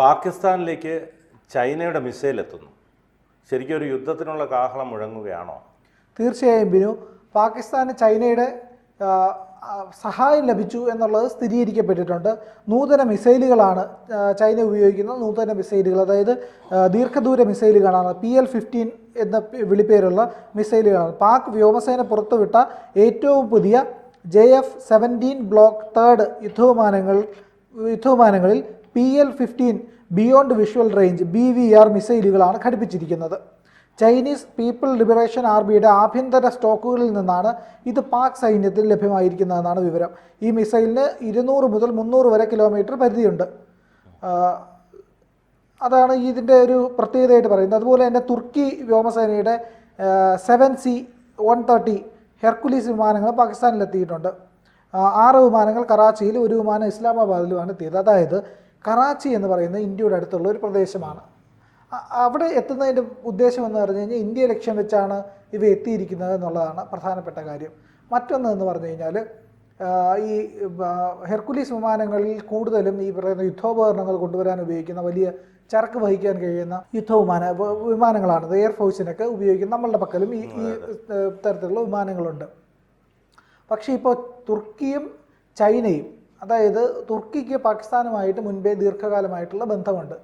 പാകിസ്ഥാനിലേക്ക് ചൈനയുടെ മിസൈൽ എത്തുന്നു ശരിക്കും ഒരു യുദ്ധത്തിനുള്ള കാഹളം മുഴങ്ങുകയാണോ? തീർച്ചയായും ബിനു. പാകിസ്ഥാന് ചൈനയുടെ സഹായം ലഭിച്ചു എന്നുള്ളത് സ്ഥിരീകരിക്കപ്പെട്ടിട്ടുണ്ട്. നൂതന മിസൈലുകളാണ് ചൈന ഉപയോഗിക്കുന്ന നൂതന മിസൈലുകൾ അതായത് ദീർഘദൂര മിസൈലുകളാണ്. പി എൽ ഫിഫ്റ്റീൻ എന്ന വിളിപ്പേരുള്ള മിസൈലുകളാണ്. പാക് വ്യോമസേന പുറത്തുവിട്ട ഏറ്റവും പുതിയ J F seventeen block third യുദ്ധവിമാനങ്ങൾ യുദ്ധവിമാനങ്ങളിൽ P L fifteen beyond visual range B V R മിസൈലുകളാണ് ഘടിപ്പിച്ചിരിക്കുന്നത്. ചൈനീസ് പീപ്പിൾ ലിബറേഷൻ ആർമിയുടെ ആഭ്യന്തര സ്റ്റോക്കുകളിൽ നിന്നാണ് ഇത് പാക് സൈന്യത്തിന് ലഭ്യമായിരിക്കുന്നതെന്നാണ് വിവരം. ഈ മിസൈലിന് ഇരുന്നൂറ് മുതൽ മുന്നൂറ് വരെ കിലോമീറ്റർ പരിധിയുണ്ട്. അതാണ് ഇതിന്റെ ഒരു പ്രത്യേകതയായിട്ട് പറയുന്നത്. അതുപോലെ തന്നെ തുർക്കി വ്യോമസേനയുടെ seven C one thirty Hercules വിമാനങ്ങൾ പാകിസ്ഥാനിലെത്തിയിട്ടുണ്ട്. ആറ് വിമാനങ്ങൾ കറാച്ചിയിൽ ഒരു വിമാനം ഇസ്ലാമാബാദിലുമാണ് എത്തിയത്. അതായത് കറാച്ചി എന്ന് പറയുന്നത് ഇന്ത്യയുടെ അടുത്തുള്ള ഒരു പ്രദേശമാണ്. അവിടെ എത്തുന്നതിന്റെ ഉദ്ദേശം എന്ന് പറഞ്ഞു കഴിഞ്ഞാൽ ഇന്ത്യ ലക്ഷ്യം വെച്ചാണ് ഇവ എത്തിയിരിക്കുന്നത് എന്നുള്ളതാണ് പ്രധാനപ്പെട്ട കാര്യം. മറ്റൊന്ന് എന്ന് പറഞ്ഞു കഴിഞ്ഞാൽ ഈ ഹെർക്കുലീസ് വിമാനങ്ങളിൽ കൂടുതലും ഈ പറയുന്ന യുദ്ധോപകരണങ്ങൾ കൊണ്ടുവരാൻ ഉപയോഗിക്കുന്ന വലിയ ചരക്ക് വഹിക്കാൻ കഴിയുന്ന യുദ്ധവിമാന വിമാനങ്ങളാണത് വിമാനങ്ങളാണ്. എയർഫോഴ്സിനൊക്കെ ഉപയോഗിക്കുന്ന നമ്മളുടെ പക്കലും ഈ ഈ തരത്തിലുള്ള വിമാനങ്ങളുണ്ട്. പക്ഷേ ഇപ്പോൾ തുർക്കിയും ചൈനയും അതായത് തുർക്കിക്ക് പാകിസ്ഥാനുമായിട്ട് മുൻപേ ദീർഘകാലമായിട്ടുള്ള ബന്ധമുണ്ട്.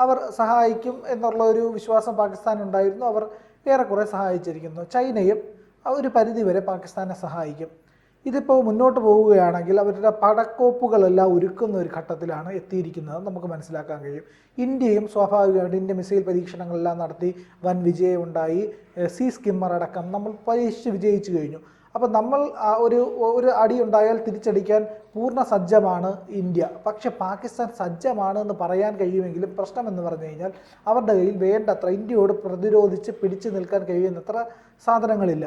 അവർ സഹായിക്കും എന്നുള്ള ഒരു വിശ്വാസം പാകിസ്ഥാനുണ്ടായിരുന്നു. അവർ ഏറെക്കുറെ സഹായിച്ചിരിക്കുന്നു. ചൈനയും ഒരു പരിധിവരെ പാകിസ്ഥാനെ സഹായിക്കും. ഇതിപ്പോൾ മുന്നോട്ട് പോവുകയാണെങ്കിൽ അവരുടെ പടക്കോപ്പുകളെല്ലാം ഒരുക്കുന്ന ഒരു ഘട്ടത്തിലാണ് എത്തിയിരിക്കുന്നത്. നമുക്ക് മനസ്സിലാക്കാൻ കഴിയും. ഇന്ത്യയും സ്വാഭാവികമായിട്ട് ഇന്ത്യ മിസൈൽ പരീക്ഷണങ്ങളെല്ലാം നടത്തി വൻ വിജയമുണ്ടായി. സി സ്കിമ്മർ അടക്കം നമ്മൾ പരീക്ഷിച്ച് വിജയിച്ചു കഴിഞ്ഞു. അപ്പോൾ നമ്മൾ ഒരു ഒരു അടി ഉണ്ടായാൽ തിരിച്ചടിക്കാൻ പൂർണ സജ്ജമാണ് ഇന്ത്യ. പക്ഷെ പാകിസ്ഥാൻ സജ്ജമാണ് എന്ന് പറയാൻ കഴിയുമെങ്കിലും പ്രശ്നം എന്ന് പറഞ്ഞു കഴിഞ്ഞാൽ അവരുടെ കയ്യിൽ വേണ്ടത്ര ഇന്ത്യയോട് പ്രതിരോധിച്ച് പിടിച്ചു നിൽക്കാൻ കഴിയുന്നത്ര സാധനങ്ങളില്ല.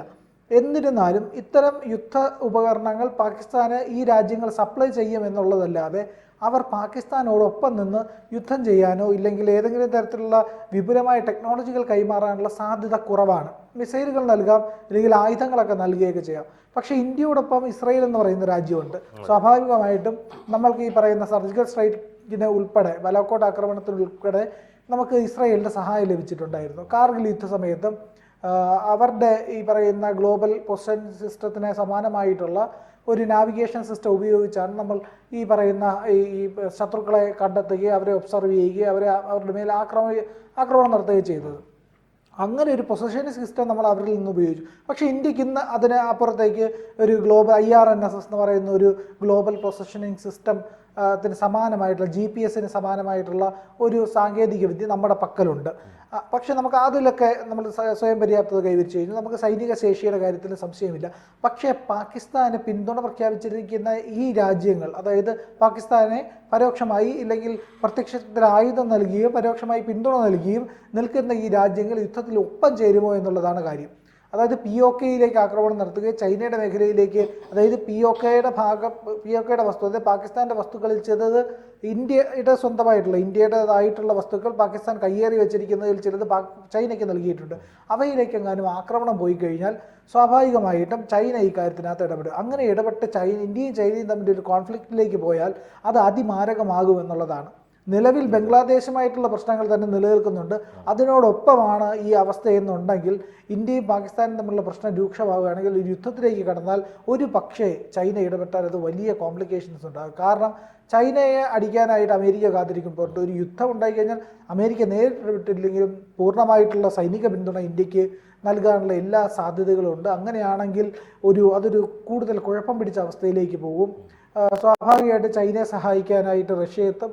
എന്നിരുന്നാലും ഇത്തരം യുദ്ധ ഉപകരണങ്ങൾ പാകിസ്ഥാന് ഈ രാജ്യങ്ങൾ സപ്ലൈ ചെയ്യും എന്നുള്ളതല്ലാതെ അവർ പാകിസ്ഥാനോടൊപ്പം നിന്ന് യുദ്ധം ചെയ്യാനോ ഇല്ലെങ്കിൽ ഏതെങ്കിലും തരത്തിലുള്ള വിപുലമായ ടെക്നോളജികൾ കൈമാറാനുള്ള സാധ്യത കുറവാണ്. മിസൈലുകൾ നൽകാം അല്ലെങ്കിൽ ആയുധങ്ങളൊക്കെ നൽകുകയൊക്കെ ചെയ്യാം. പക്ഷേ ഇന്ത്യയോടൊപ്പം ഇസ്രയേൽ എന്ന് പറയുന്ന രാജ്യമുണ്ട്. സ്വാഭാവികമായിട്ടും നമ്മൾക്ക് ഈ പറയുന്ന സർജിക്കൽ സ്ട്രൈക്കിന് ഉൾപ്പെടെ ബലാക്കോട്ട് ആക്രമണത്തിനുൾപ്പെടെ നമുക്ക് ഇസ്രയേലിന്റെ സഹായം ലഭിച്ചിട്ടുണ്ടായിരുന്നു. കാർഗിൽ യുദ്ധ സമയത്തും അവരുടെ ഈ പറയുന്ന ഗ്ലോബൽ പൊസിഷൻ സിസ്റ്റത്തിന് സമാനമായിട്ടുള്ള ഒരു നാവിഗേഷൻ സിസ്റ്റം ഉപയോഗിച്ചാണ് നമ്മൾ ഈ പറയുന്ന ഈ ശത്രുക്കളെ കണ്ടെത്തുകയും അവരെ ഒബ്സർവ് ചെയ്യുകയും അവരെ അവരുടെ മേൽ ആക്രമ ആക്രമണം നടത്തുകയും ചെയ്തത്. അങ്ങനെ ഒരു പൊസിഷൻ സിസ്റ്റം നമ്മൾ അവരിൽ നിന്ന് ഉപയോഗിച്ചു. പക്ഷേ ഇന്ത്യയ്ക്ക് ഇന്ന് അതിന് അപ്പുറത്തേക്ക് ഒരു global I R N S S എന്ന് പറയുന്ന ഒരു ഗ്ലോബൽ പൊസിഷനിങ് സിസ്റ്റം ത്തിന് സമാനമായിട്ടുള്ള ജി പി എസിന് സമാനമായിട്ടുള്ള ഒരു സാങ്കേതിക വിദ്യ നമ്മുടെ പക്കലുണ്ട്. പക്ഷെ നമുക്ക് അതിലൊക്കെ നമ്മൾ സ്വയം പര്യാപ്തത കൈവരിച്ചു കഴിഞ്ഞു നമുക്ക് സൈനിക ശേഷിയുടെ കാര്യത്തിൽ സംശയമില്ല. പക്ഷേ പാകിസ്ഥാന് പിന്തുണ പ്രഖ്യാപിച്ചിരിക്കുന്ന ഈ രാജ്യങ്ങൾ അതായത് പാകിസ്ഥാനെ പരോക്ഷമായി ഇല്ലെങ്കിൽ പ്രത്യക്ഷത്തിൽ ആയുധം നൽകുകയും പരോക്ഷമായി പിന്തുണ നൽകുകയും നിൽക്കുന്ന ഈ രാജ്യങ്ങൾ യുദ്ധത്തിൽ ഒപ്പം ചേരുമോ എന്നുള്ളതാണ് കാര്യം. അതായത് പി ഒ കെയിലേക്ക് ആക്രമണം നടത്തുകയും ചൈനയുടെ മേഖലയിലേക്ക് അതായത് പി ഒ കെയുടെ ഭാഗം പി ഒ കെയുടെ വസ്തു അതായത് പാകിസ്ഥാന്റെ വസ്തുക്കളിൽ ചിലത് ഇന്ത്യയുടെ സ്വന്തമായിട്ടുള്ള ഇന്ത്യയുടേതായിട്ടുള്ള വസ്തുക്കൾ പാകിസ്ഥാൻ കയ്യേറി വെച്ചിരിക്കുന്നതിൽ ചിലത് ചൈനയ്ക്ക് നൽകിയിട്ടുണ്ട്. അവയിലേക്ക് എങ്ങാനും ആക്രമണം പോയി കഴിഞ്ഞാൽ സ്വാഭാവികമായിട്ടും ചൈന ഈ കാര്യത്തിനകത്ത് ഇടപെടും. അങ്ങനെ ഇടപെട്ട് ചൈന ഇന്ത്യയും ചൈനയും തമ്മിൽ ഒരു കോൺഫ്ലിക്റ്റിലേക്ക് പോയാൽ അത് അതിമാരകമാകുമെന്നുള്ളതാണ് നിലവിൽ ബംഗ്ലാദേശുമായിട്ടുള്ള പ്രശ്നങ്ങൾ തന്നെ നിലനിൽക്കുന്നുണ്ട്. അതിനോടൊപ്പമാണ് ഈ അവസ്ഥ എന്നുണ്ടെങ്കിൽ ഇന്ത്യയും പാകിസ്ഥാനും തമ്മിലുള്ള പ്രശ്നം രൂക്ഷമാവുകയാണെങ്കിൽ ഒരു യുദ്ധത്തിലേക്ക് കടന്നാൽ ഒരു പക്ഷേ ചൈന ഇടപെട്ടാൽ അത് വലിയ കോംപ്ലിക്കേഷൻസ് ഉണ്ടാകും. കാരണം ചൈനയെ അടിക്കാനായിട്ട് അമേരിക്ക കാത്തിരിക്കുമ്പോൾ ഒരു യുദ്ധം ഉണ്ടായിക്കഴിഞ്ഞാൽ അമേരിക്ക നേരിട്ടില്ലെങ്കിലും പൂർണമായിട്ടുള്ള സൈനിക പിന്തുണ ഇന്ത്യയ്ക്ക് നൽകാനുള്ള എല്ലാ സാധ്യതകളും ഉണ്ട്. അങ്ങനെയാണെങ്കിൽ ഒരു അതൊരു കൂടുതൽ കുഴപ്പം പിടിച്ച അവസ്ഥയിലേക്ക് പോകും. സ്വാഭാവികമായിട്ട് ചൈനയെ സഹായിക്കാനായിട്ട് റഷ്യ എത്തും.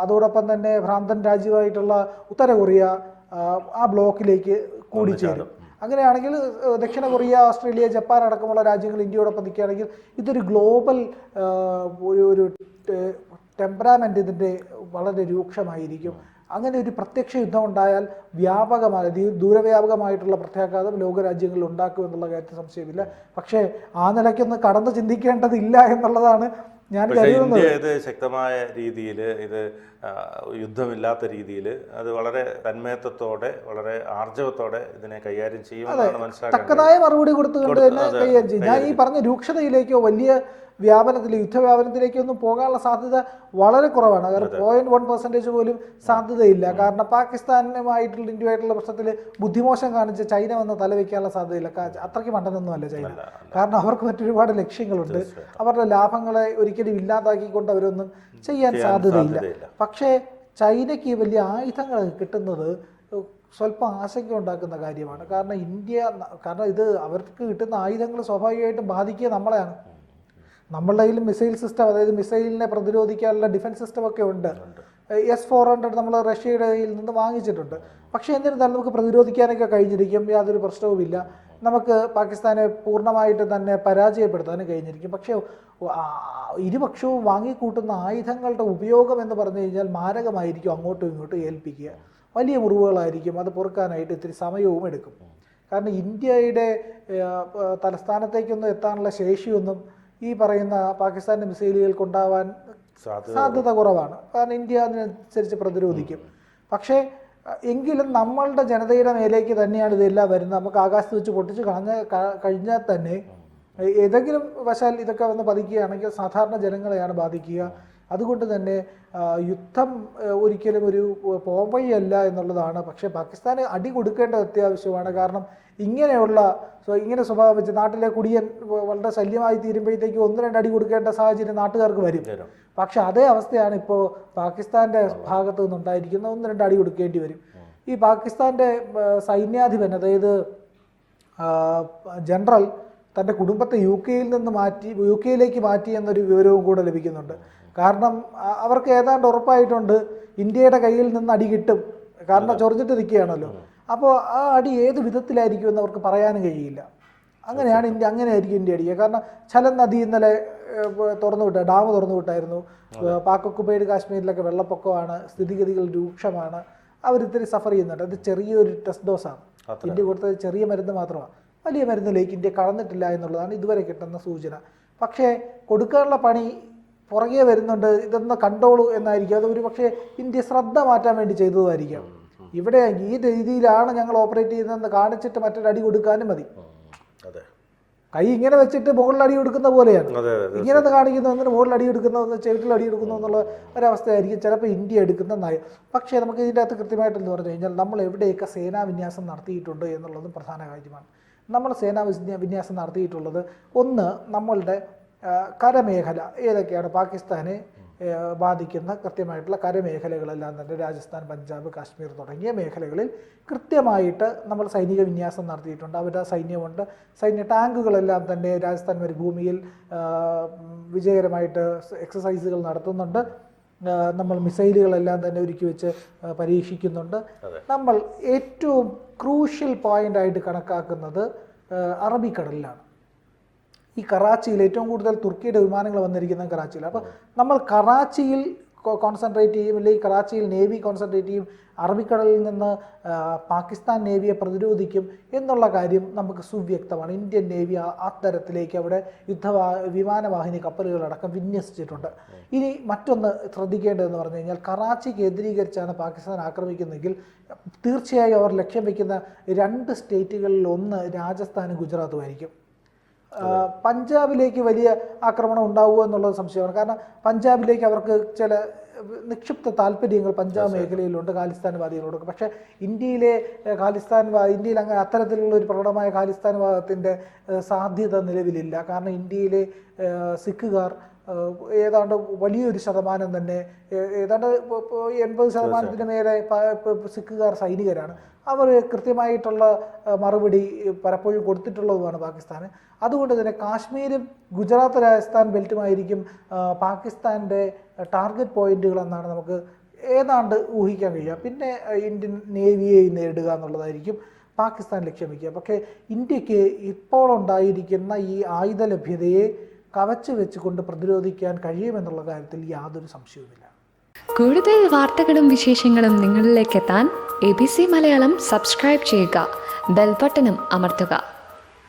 അതോടൊപ്പം തന്നെ ഭ്രാന്തൻ രാജ്യമായിട്ടുള്ള ഉത്തര കൊറിയ ആ, ബ്ലോക്കിലേക്ക് കൂടിച്ചേരും അങ്ങനെയാണെങ്കിൽ ദക്ഷിണ കൊറിയ ഓസ്ട്രേലിയ ജപ്പാൻ അടക്കമുള്ള രാജ്യങ്ങൾ ഇന്ത്യയോടൊപ്പം നിൽക്കുകയാണെങ്കിൽ ഇതൊരു ഗ്ലോബൽ ഒരു ഒരു ടെമ്പറാമെന്റ് ഇതിന്റെ വളരെ രൂക്ഷമായിരിക്കും. അങ്ങനെ ഒരു പ്രത്യക്ഷ യുദ്ധം ഉണ്ടായാൽ വ്യാപകമായ ദൂരവ്യാപകമായിട്ടുള്ള പ്രത്യാഘാതം ലോകരാജ്യങ്ങളിൽ ഉണ്ടാക്കും എന്നുള്ള കാര്യത്തിൽ സംശയമില്ല. പക്ഷേ ആ നിലയ്ക്കൊന്ന് കടന്നു ചിന്തിക്കേണ്ടതില്ല എന്നുള്ളതാണ് ഞാൻ കരുതുന്നത്. ശക്തമായ രീതിയിൽ ഇത് യുദ്ധമില്ലാത്ത രീതിയിൽ അത് വളരെ തന്മയത്വത്തോടെ വളരെ ആർജവത്തോടെ ഇതിനെ കൈകാര്യം ചെയ്യുമെന്നാണ് തക്കതായ മറുപടി കൊടുത്തുകൊണ്ട് കൊടുത്ത് തന്നെ കൈകാര്യം ചെയ്യും. ഞാൻ ഈ പറഞ്ഞ രൂക്ഷതയിലേക്കോ വലിയ വ്യാപനത്തിൽ യുദ്ധവ്യാപനത്തിലേക്കോ ഒന്നും പോകാനുള്ള സാധ്യത വളരെ കുറവാണ്. കാരണം പോയിന്റ് വൺ പെർസെന്റേജ് പോലും സാധ്യതയില്ല. കാരണം പാകിസ്ഥാനുമായിട്ടുള്ള ഇന്ത്യയുമായിട്ടുള്ള പ്രശ്നത്തിൽ ബുദ്ധിമോശം കാണിച്ച് ചൈന വന്ന് തലവെക്കാനുള്ള സാധ്യതയില്ല. അത്രയ്ക്ക് മണ്ടനൊന്നുമല്ല ചൈന. കാരണം അവർക്ക് മറ്റൊരുപാട് ലക്ഷ്യങ്ങളുണ്ട്. അവരുടെ ലാഭങ്ങളെ ഒരിക്കലും ഇല്ലാതാക്കിക്കൊണ്ട് അവരൊന്നും ചെയ്യാൻ സാധ്യതയില്ല. പക്ഷേ ചൈനയ്ക്ക് വലിയ ആയുധങ്ങൾ കിട്ടുന്നത് സ്വല്പം ആശങ്ക ഉണ്ടാക്കുന്ന കാര്യമാണ്. കാരണം ഇന്ത്യ കാരണം ഇത് അവർക്ക് കിട്ടുന്ന ആയുധങ്ങൾ സ്വാഭാവികമായിട്ടും ബാധിക്കുക നമ്മളെയാണ്. നമ്മളുടെ കയ്യിൽ മിസൈൽ സിസ്റ്റം അതായത് മിസൈലിനെ പ്രതിരോധിക്കാനുള്ള ഡിഫൻസ് സിസ്റ്റം ഒക്കെ ഉണ്ട്. എസ് ഫോർ ഹൺഡ്രഡ് നമ്മൾ റഷ്യയുടെ കയ്യിൽ നിന്ന് വാങ്ങിച്ചിട്ടുണ്ട്. പക്ഷേ എന്നിരുന്നാലും നമുക്ക് പ്രതിരോധിക്കാനൊക്കെ കഴിഞ്ഞിരിക്കും. യാതൊരു പ്രശ്നവുമില്ല. നമുക്ക് പാകിസ്ഥാനെ പൂർണമായിട്ട് തന്നെ പരാജയപ്പെടുത്താനും കഴിഞ്ഞിരിക്കും. പക്ഷേ ഇരുപക്ഷവും വാങ്ങിക്കൂട്ടുന്ന ആയുധങ്ങളുടെ ഉപയോഗം എന്ന് പറഞ്ഞു കഴിഞ്ഞാൽ മാരകമായിരിക്കും അങ്ങോട്ടും ഇങ്ങോട്ടും ഏൽപ്പിക്കുക. വലിയ മുറിവുകളായിരിക്കും അത് പൊറുക്കാനായിട്ട് ഇത്തിരി സമയവും എടുക്കും. കാരണം ഇന്ത്യയുടെ തലസ്ഥാനത്തേക്കൊന്നും എത്താനുള്ള ശേഷിയൊന്നും ഈ പറയുന്ന പാകിസ്ഥാന്റെ മിസൈലുകൾക്ക് ഉണ്ടാവാൻ സാധ്യത കുറവാണ്. കാരണം ഇന്ത്യ അതിനനുസരിച്ച് പ്രതിരോധിക്കും. പക്ഷേ എങ്കിലും നമ്മളുടെ ജനതയുടെ മേലേക്ക് തന്നെയാണ് ഇതെല്ലാം വരുന്നത്. നമുക്ക് ആകാശത്ത് വെച്ച് പൊട്ടിച്ച് കളഞ്ഞ കഴിഞ്ഞാൽ തന്നെ ഏതെങ്കിലും വശാൽ ഇതൊക്കെ വന്ന് പതിക്കുകയാണെങ്കിൽ സാധാരണ ജനങ്ങളെയാണ് ബാധിക്കുക. അതുകൊണ്ട് തന്നെ യുദ്ധം ഒരിക്കലും ഒരു പോംവഴിയല്ല എന്നുള്ളതാണ്. പക്ഷേ പാകിസ്ഥാന് അടി കൊടുക്കേണ്ടത് അത്യാവശ്യമാണ്. കാരണം ഇങ്ങനെയുള്ള ഇങ്ങനെ സ്വഭാവം വെച്ച് നാട്ടിലെ കുടിയൻ വളരെ ശല്യമായി തീരുമ്പോഴത്തേക്ക് ഒന്ന് രണ്ട് അടി കൊടുക്കേണ്ട സാഹചര്യം നാട്ടുകാർക്ക് വരും. പക്ഷേ പക്ഷെ അതേ അവസ്ഥയാണ് ഇപ്പോൾ പാകിസ്ഥാന്റെ ഭാഗത്തു നിന്നുണ്ടായിരിക്കുന്നത് ഒന്ന് രണ്ട് അടി കൊടുക്കേണ്ടി വരും. ഈ പാകിസ്ഥാന്റെ സൈന്യാധിപൻ അതായത് ജനറൽ തന്റെ കുടുംബത്തെ യു കെയിൽ നിന്ന് മാറ്റി യു കെയിലേക്ക് മാറ്റി എന്നൊരു വിവരവും കൂടെ ലഭിക്കുന്നുണ്ട്. കാരണം അവർക്ക് ഏതാണ്ട് ഉറപ്പായിട്ടുണ്ട് ഇന്ത്യയുടെ കയ്യിൽ നിന്ന് അടി കിട്ടും. കാരണം ചൊറിഞ്ഞിട്ട് നിൽക്കുകയാണല്ലോ. അപ്പോൾ ആ അടി ഏത് വിധത്തിലായിരിക്കും എന്ന് അവർക്ക് പറയാനും കഴിയില്ല. അങ്ങനെയാണ് ഇന്ത്യ അങ്ങനെയായിരിക്കും ഇന്ത്യ അടിക്കുക. കാരണം ചലൻ നദി ഇന്നലെ തുറന്നു വിട്ട ഡാം തുറന്നു വിട്ടായിരുന്നു. പാക് ഒക്കുപൈഡ് കാശ്മീരിലൊക്കെ വെള്ളപ്പൊക്കമാണ് സ്ഥിതിഗതികൾ രൂക്ഷമാണ്. അവരിത്തിരി സഫർ ചെയ്യുന്നുണ്ട്. അത് ചെറിയൊരു ടെസ്റ്റ് ഡോസാണ്. ഇന്ത്യ കൊടുത്തത് ചെറിയ മരുന്ന് മാത്രമാണ്. വലിയ മരുന്നിലേക്ക് ഇന്ത്യ കടന്നിട്ടില്ല എന്നുള്ളതാണ് ഇതുവരെ കിട്ടുന്ന സൂചന. പക്ഷേ കൊടുക്കാനുള്ള പണി പുറകെ വരുന്നുണ്ട് ഇതൊന്ന് കണ്ടോളൂ എന്നായിരിക്കും. അത് ഒരു പക്ഷേ ഇന്ത്യ ശ്രദ്ധ മാറ്റാൻ വേണ്ടി ചെയ്തതായിരിക്കാം. ഇവിടെ ഈ രീതിയിലാണ് ഞങ്ങൾ ഓപ്പറേറ്റ് ചെയ്യുന്നതെന്ന് കാണിച്ചിട്ട് മറ്റൊരു അടി കൊടുക്കാനും മതി. കൈ ഇങ്ങനെ വെച്ചിട്ട് മുകളിൽ അടി കൊടുക്കുന്ന പോലെയാണ്. ഇങ്ങനെ ഒന്ന് കാണിക്കുന്ന ഒന്നിന് മുകളിൽ അടി എടുക്കുന്ന ഒന്ന് ചെവിട്ടിൽ അടി എടുക്കുന്നു എന്നുള്ള ഒരവസ്ഥയായിരിക്കും. ചിലപ്പോൾ ഇന്ത്യ എടുക്കുന്ന നയം പക്ഷേ നമുക്ക് ഇതിന്റെ അകത്ത് കൃത്യമായിട്ടെന്ന് പറഞ്ഞു കഴിഞ്ഞാൽ നമ്മൾ എവിടെയൊക്കെ സേനാ വിന്യാസം നടത്തിയിട്ടുണ്ട് എന്നുള്ളതും പ്രധാന കാര്യമാണ്. നമ്മൾ സേനാ വിന്യാസം നടത്തിയിട്ടുള്ളത് ഒന്ന് നമ്മളുടെ കരമേഖല ഏതൊക്കെയാണ് പാകിസ്ഥാനെ ബാധിക്കുന്ന കൃത്യമായിട്ടുള്ള കരമേഖലകളെല്ലാം തന്നെ രാജസ്ഥാൻ പഞ്ചാബ് കാശ്മീർ തുടങ്ങിയ മേഖലകളിൽ കൃത്യമായിട്ട് നമ്മൾ സൈനിക വിന്യാസം നടത്തിയിട്ടുണ്ട്. അവരുടെ സൈന്യമുണ്ട്. സൈന്യ ടാങ്കുകളെല്ലാം തന്നെ രാജസ്ഥാൻ മരുഭൂമിയിൽ വിജയകരമായിട്ട് എക്സസൈസുകൾ നടത്തുന്നുണ്ട്. നമ്മൾ മിസൈലുകളെല്ലാം തന്നെ ഒരുക്കി വെച്ച് പരീക്ഷിക്കുന്നുണ്ട്. നമ്മൾ ഏറ്റവും ക്രൂഷ്യൽ പോയിന്റായിട്ട് കണക്കാക്കുന്നത് അറബിക്കടലിലാണ്. ഈ കറാച്ചിയിൽ ഏറ്റവും കൂടുതൽ തുർക്കിയുടെ വിമാനങ്ങൾ വന്നിരിക്കുന്നത് കറാച്ചിയിൽ. അപ്പോൾ നമ്മൾ കറാച്ചിയിൽ കോൺസെൻട്രേറ്റ് ചെയ്യും അല്ലെങ്കിൽ കറാച്ചിയിൽ നേവി കോൺസെൻട്രേറ്റ് ചെയ്യും അറബിക്കടലിൽ നിന്ന് പാകിസ്ഥാൻ നേവിയെ പ്രതിരോധിക്കും എന്നുള്ള കാര്യം നമുക്ക് സുവ്യക്തമാണ്. ഇന്ത്യൻ നേവി അത്തരത്തിലേക്ക് അവിടെ യുദ്ധവാ വിമാനവാഹിനി കപ്പലുകളടക്കം വിന്യസിച്ചിട്ടുണ്ട്. ഇനി മറ്റൊന്ന് ശ്രദ്ധിക്കേണ്ടതെന്ന് പറഞ്ഞു കഴിഞ്ഞാൽ കറാച്ചി കേന്ദ്രീകരിച്ചാണ് പാകിസ്ഥാൻ ആക്രമിക്കുന്നതെങ്കിൽ തീർച്ചയായും അവർ ലക്ഷ്യം വയ്ക്കുന്ന രണ്ട് സ്റ്റേറ്റുകളിൽ ഒന്ന് രാജസ്ഥാനും ഗുജറാത്തുമായിരിക്കും പഞ്ചാബിലേക്ക് വലിയ ആക്രമണം ഉണ്ടാവുമോ എന്നുള്ളത് സംശയമാണ്. കാരണം പഞ്ചാബിലേക്ക് അവർക്ക് ചില നിക്ഷിപ്ത താല്പര്യങ്ങൾ പഞ്ചാബ് മേഖലയിലുണ്ട് ഖാലിസ്ഥാൻവാദികളോടൊക്കെ. പക്ഷേ ഇന്ത്യയിലെ ഖാലിസ്ഥാൻ ഇന്ത്യയിൽ അങ്ങനെ അത്തരത്തിലുള്ള ഒരു പ്രകടമായ ഖാലിസ്ഥാൻവാദത്തിന്റെ സാധ്യത നിലവിലില്ല. കാരണം ഇന്ത്യയിലെ സിഖുകാർ ഏതാണ്ട് വലിയൊരു ശതമാനം തന്നെ ഏതാണ്ട് എൺപത് ശതമാനത്തിന് മേലെ സിഖുകാർ സൈനികരാണ്. അവർ കൃത്യമായിട്ടുള്ള മറുപടി പലപ്പോഴും കൊടുത്തിട്ടുള്ളതുമാണ് പാകിസ്ഥാന്. അതുകൊണ്ട് തന്നെ കാശ്മീരും ഗുജറാത്ത് രാജസ്ഥാൻ ബെൽറ്റുമായിരിക്കും പാകിസ്ഥാന്റെ ടാർഗറ്റ് പോയിന്റുകൾ എന്നാണ് നമുക്ക് ഏതാണ്ട് ഊഹിക്കാൻ കഴിയുക. പിന്നെ ഇന്ത്യൻ നേവിയെ നേരിടുക എന്നുള്ളതായിരിക്കും പാകിസ്ഥാൻ ലക്ഷ്യം വയ്ക്കുക പക്ഷേ ഇന്ത്യയ്ക്ക് ഇപ്പോൾ ഉണ്ടായിരിക്കുന്ന ഈ ആയുധ ലഭ്യതയെ കവച്ചു വെച്ചുകൊണ്ട് പ്രതിരോധിക്കാൻ കഴിയുമെന്നുള്ള കാര്യത്തിൽ യാതൊരു സംശയവുമില്ല. കൂടുതൽ വാർത്തകളും വിശേഷങ്ങളും നിങ്ങളിലേക്ക് എത്താൻ A B C Malayalam subscribe ചെയ്യുക. ബെൽബട്ടനും അമർത്തുക.